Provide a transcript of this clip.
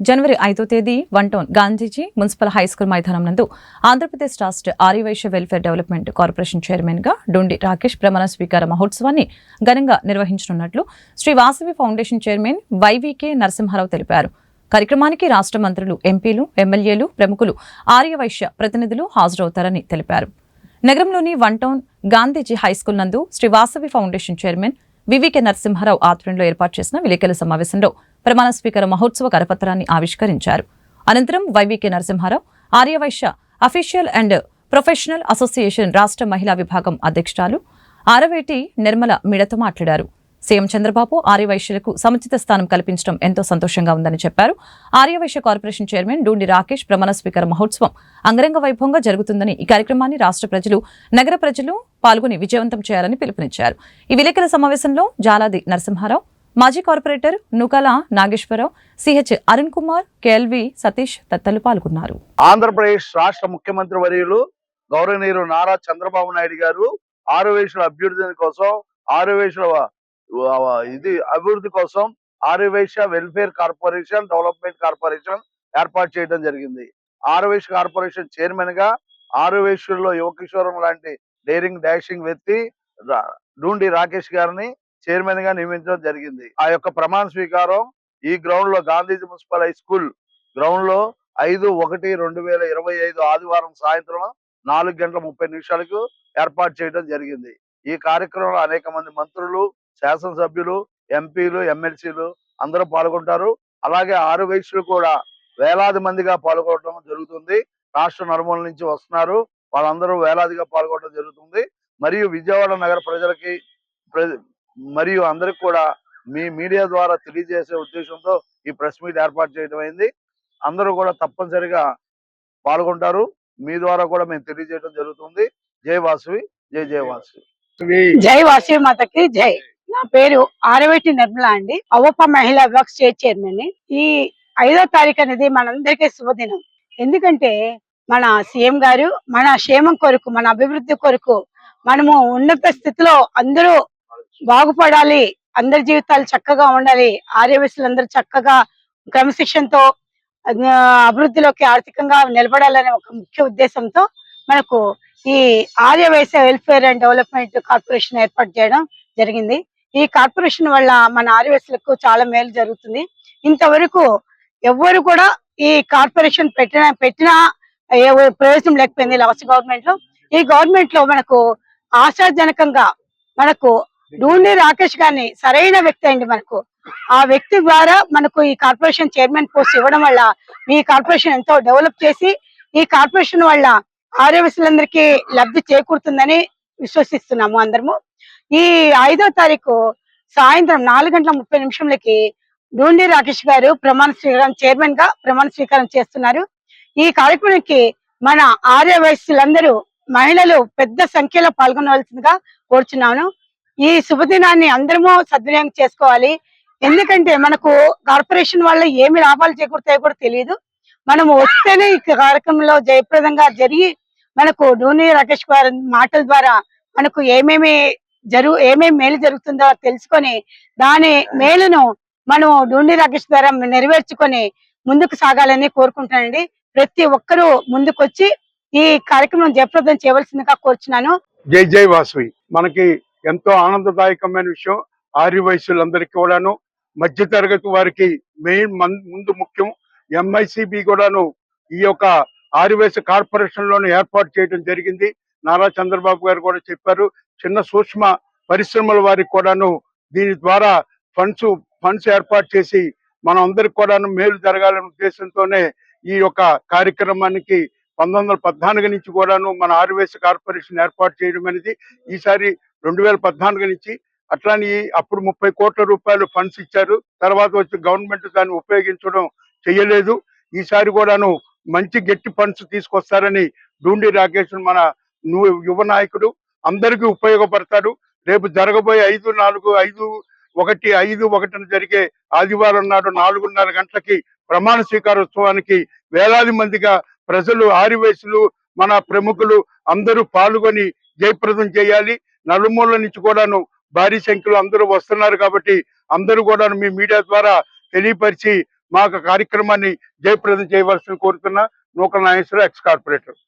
జనవరి ఐదో తేదీ one town Gandhiji municipal high school మైదానం నందు ఆంధ్రప్రదేశ్ రాష్ట్ర ఆర్యవైశ్య వెల్ఫేర్ డెవలప్మెంట్ కార్పొరేషన్ చైర్మన్గా డొండి రాకేష్ ప్రమాణ స్వీకార మహోత్సవాన్ని ఘనంగా నిర్వహించనున్నట్లు Sri Vasavi foundation chairman Y V K Narasimharao తెలిపారు. కార్యక్రమానికి రాష్ట్ర మంత్రులు ఎంపీలు ఎమ్మెల్యేలు ప్రముఖులు ఆర్యవైశ్య ప్రతినిధులు హాజరవుతారని తెలిపారు. నగరంలోని one town Gandhiji high school నందు Sri Vasavi foundation chairman V V K Narasimharao ఆధ్వర్యంలో ఏర్పాటు చేసిన విలేకరుల సమావేశంలో ప్రమాణ స్వీకార మహోత్సవ కరపత్రాన్ని ఆవిష్కరించారు. అనంతరం వైవికే Narasimha Rao Arya Vysya official and professional association రాష్ట్ర మహిళా విభాగం అధ్యక్షురాలు ఆరవేటి నిర్మల మిడతో మాట్లాడారు. సీఎం చంద్రబాబు ఆర్యవైశ్యులకు సముచిత స్థానం కల్పించడం ఎంతో సంతోషంగా ఉందని చెప్పారు. ఆర్యవైశ్య కార్పొరేషన్ చైర్మన్ డూండి రాకేష్ ప్రమాణ స్వీకార మహోత్సవం అంగరంగ వైభవంగా జరుగుతుందని ఈ కార్యక్రమాన్ని రాష్ట్ర ప్రజలు నగర ప్రజలు పాల్గొని విజయవంతం చేయాలని పిలుపునిచ్చారు. ఈ విలేకరుల సమావేశంలో జాలాది నరసింహారావు మాజీ corporator Nukala Nageswararao CH Arun Kumar K L V Satish తత్తలు పాల్గొన్నారు. ఆంధ్రప్రదేశ్ రాష్ట్ర ముఖ్యమంత్రి వర్యులు గౌరవనీయులు నారా చంద్రబాబు నాయుడు గారు ఆరువేషుల అభ్యర్థుల కోసం ఆరువేషుల ఇది అభివృద్ధి కోసం ఆరువేష వెల్ఫేర్ కార్పొరేషన్ డెవలప్మెంట్ కార్పొరేషన్ ఏర్పాటు చేయడం జరిగింది. ఆరువేష కార్పొరేషన్ చైర్మన్గా ఆరువేషుల్లో యువకిషోరం లాంటి డేరింగ్ డాషింగ్ వ్యక్తి డూండి రాకేష్ గారిని చైర్మన్గా నియమించడం జరిగింది. ఆ యొక్క ప్రమాణ స్వీకారం ఈ గ్రౌండ్లో గాంధీజీ మున్సిపల్ హై స్కూల్ గ్రౌండ్లో ఐదు ఒకటి రెండు వేల ఇరవై ఐదు ఆదివారం సాయంత్రం నాలుగు గంటల ముప్పై నిమిషాలకు ఏర్పాటు చేయడం జరిగింది. ఈ కార్యక్రమంలో అనేక మంది మంత్రులు శాసనసభ్యులు ఎంపీలు ఎమ్మెల్సీలు అందరూ పాల్గొంటారు. అలాగే ఆరు వయసులు కూడా వేలాది మందిగా పాల్గొనడం జరుగుతుంది. రాష్ట్ర నలుమూల నుంచి వస్తున్నారు. వాళ్ళందరూ వేలాదిగా పాల్గొనడం జరుగుతుంది. మరియు విజయవాడ నగర ప్రజలకి ప్ర- మరియు అందరికి కూడా మీ మీడియా ద్వారా తెలియజేసే ఉద్దేశంతో ఈ ప్రెస్ మీట్ ఏర్పాటు చేయడం అయింది. అందరూ కూడా తప్పనిసరిగా పాల్గొంటారు. మీ ద్వారా కూడా మేము తెలియజేయడం జరుగుతుంది. జై వాసువి. జై జై వాసవి. జై వాసవి మాతకి. జై. నా పేరు ఆరవేటి నిర్మల అండి. అవప మహిళా విభాగ్ స్టేట్ చైర్మన్. ఈ ఐదో తారీఖు అనేది మనందరికీ శుభదినం. ఎందుకంటే మన సీఎం గారు మన క్షేమం కొరకు మన అభివృద్ధి కొరకు మనము ఉన్నత స్థితిలో అందరూ బాగుపడాలి అందరి జీవితాలు చక్కగా ఉండాలి ఆర్యవయసులందరూ చక్కగా క్రమశిక్షణతో అభివృద్ధిలోకి ఆర్థికంగా నిలబడాలనే ఒక ముఖ్య ఉద్దేశంతో మనకు ఈ Aryavysya welfare and development corporation ఏర్పాటు చేయడం జరిగింది. ఈ కార్పొరేషన్ వల్ల మన ఆర్యవైశ్యులకు చాలా మేలు జరుగుతుంది. ఇంతవరకు ఎవ్వరు కూడా ఈ కార్పొరేషన్ పెట్టిన పెట్టిన ప్రయోజనం లేకపోయింది లాస్ట్ గవర్నమెంట్లో ఈ గవర్నమెంట్లో మనకు ఆశాజనకంగా మనకు డూండి రాకేష్ గారిని సరైన వ్యక్తి అండి మనకు. ఆ వ్యక్తి ద్వారా మనకు ఈ కార్పొరేషన్ చైర్మన్ పోస్ట్ ఇవ్వడం వల్ల ఈ కార్పొరేషన్ ఎంతో డెవలప్ చేసి ఈ కార్పొరేషన్ వల్ల ఆర్యవసులందరికీ లబ్ధి చేకూరుతుందని విశ్వసిస్తున్నాము అందరము. ఈ ఐదో తారీఖు సాయంత్రం నాలుగు గంటల ముప్పై నిమిషంలకి డూండి రాకేష్ గారు ప్రమాణ స్వీకారం చైర్మన్గా ప్రమాణ స్వీకారం చేస్తున్నారు. ఈ కార్యక్రమానికి మన ఆర్య వయస్సులందరూ మహిళలు పెద్ద సంఖ్యలో పాల్గొనవలసిందిగా కోరుచున్నాను. ఈ శుభదినాన్ని అందరము సద్వినియోగం చేసుకోవాలి. ఎందుకంటే మనకు కార్పొరేషన్ వల్ల ఏమి లాభాలు చేకూరుతాయో కూడా తెలియదు మనం వస్తేనే ఈ కార్యక్రమంలో జయప్రదంగా జరిగి మనకు డూని రాకేష్ గారి మాటల ద్వారా మనకు ఏమేమి జరుగు ఏమేమి మేలు జరుగుతుందో తెలుసుకొని దాని మేలును మనం డూండి రాకేష్ ద్వారా నెరవేర్చుకొని ముందుకు సాగాలని కోరుకుంటానండి ప్రతి ఒక్కరూ ముందుకొచ్చి ఈ కార్యక్రమం జయప్రదం చేయవలసిందిగా కోరుచున్నాను. జై జై వాసువి. మనకి ఎంతో ఆనందదాయకమైన విషయం ఆర్య వయసులందరికీ కూడాను మధ్య తరగతి వారికి మెయిన్ ముందు ముఖ్యం ఎంఐసిబి కూడాను ఈ యొక్క ఆర్య వయసు కార్పొరేషన్ లోను ఏర్పాటు చేయడం జరిగింది. నారా చంద్రబాబు గారు కూడా చెప్పారు. చిన్న సూక్ష్మ పరిశ్రమల వారికి కూడాను దీని ద్వారా ఫండ్స్ ఫండ్స్ ఏర్పాటు చేసి మనం అందరికి కూడాను మేలు జరగాలనే ఉద్దేశంతోనే ఈ యొక్క కార్యక్రమానికి పంతొమ్మిది వందల నుంచి కూడాను మన ఆర్యవేశ కార్పొరేషన్ ఏర్పాటు చేయడం అనేది ఈసారి రెండు వేల పద్నాలుగు నుంచి అట్లానే అప్పుడు ముప్పై కోట్ల రూపాయలు ఫండ్స్ ఇచ్చారు. తర్వాత వచ్చి గవర్నమెంట్ దాన్ని ఉపయోగించడం చేయలేదు. ఈసారి కూడాను మంచి గట్టి ఫండ్స్ తీసుకొస్తారని డూండి రాకేష్ మన యువ నాయకుడు అందరికీ ఉపయోగపడతాడు. రేపు జరగబోయే ఐదు నాలుగు ఐదు ఒకటి ఐదు ఒకటిన జరిగే ఆదివారం నాడు నాలుగున్నర గంటలకి ప్రమాణ స్వీకారోత్సవానికి వేలాది మందిగా ప్రజలు ఆరివేసులు మన ప్రముఖులు అందరూ పాల్గొని జయప్రదం చేయాలి. నలుమూల నుంచి కూడాను భారీ సంఖ్యలో అందరూ వస్తున్నారు కాబట్టి అందరూ కూడాను మీ మీడియా ద్వారా తెలియపరిచి మా కార్యక్రమాన్ని జయప్రదం చేయవలసిన కోరుతున్న. నూకల నాగేశ్వర ఎక్స్ కార్పొరేటర్